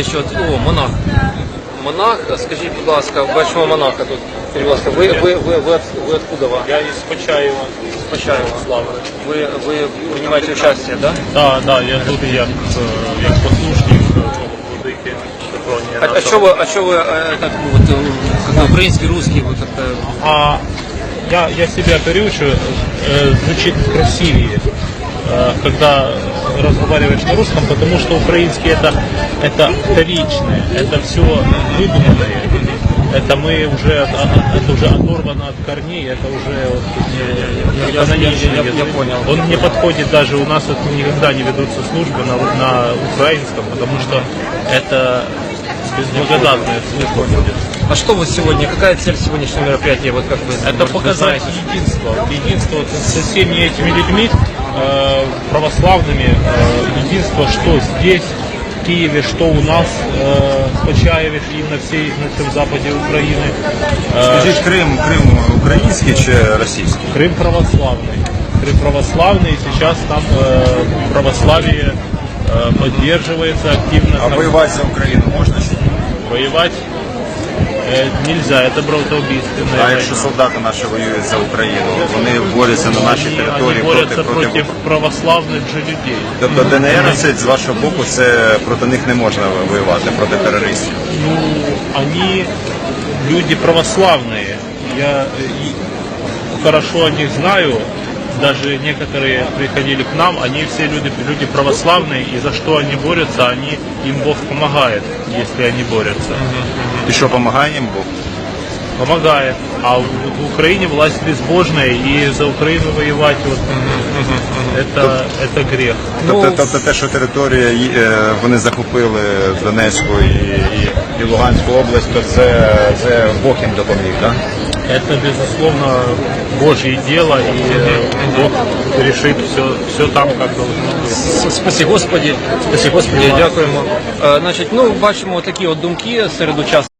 Що о, монах. Монах, скажіть, будь ласка, бачимо монаха тут. Будь ласка, ви, ви, ви, ви, ви откуда? Я из Почаева. З Почаєва. Слава. Ви, ви приймаєте участь, да? Да, да, я тут як, е, як послушник е, владики Петронія. А, а що ви, а що ви е, так, ну, от, е, как український, русский, ви как-то... А я, я себя переучу, э, звучит красивее, э, когда разговариваешь на русском, потому что украинский это, это вторичное, это все выдуманное. Это мы уже, это уже оторвано от корней, это уже вот, не, не Я- каноничный я- я- я понял. Он не подходит даже, у нас вот никогда не ведутся службы на, на украинском, потому что это безблагодатное служба будет. А что вот сегодня, какая цель сегодняшнего мероприятия? Вот как вы Это вы показать единство. Единство вот со всеми этими людьми, э, православными, э, единство, что здесь, в Киеве, что у нас э, в Почаеве и на всей на всем западе Украины. Э, Скажіть, Крим, Крим український чи російський? Крым православный. Крым православный, и сейчас там э, православие э, поддерживается активно. А Там воювати за Україну можна чи ні? воевать э, нельзя, это братоубийственная А якщо война. солдати наші воюють за Україну, вони борються на нашій Они, території они борются проти, проти против православных же людей. Тобто ДНР це, з вашого боку, це проти них не можна воювати проти терористів. Ну, они люди православные. Я э, и хорошо о них знаю. Даже некоторые приходили к нам, они все люди, люди православные, и за что они борются, они, им Бог помогает, если они борются. І що допомагає їм Бог? Помогает. А в, в Украине власть безбожная, и за Украину воевать вот, это, это грех. Тобто, Ну, тобто те, що територія ї- е, вони захопили Донецьку і, і, і Луганську область, то це, це Бог їм допоміг, так? Это, безусловно, Божье дело, и э, Бог решит все, все там, как должно быть. С- Спасі Господі, спасі Господі, дякуємо. Е, Значить, ну бачимо такі от думки серед учасників.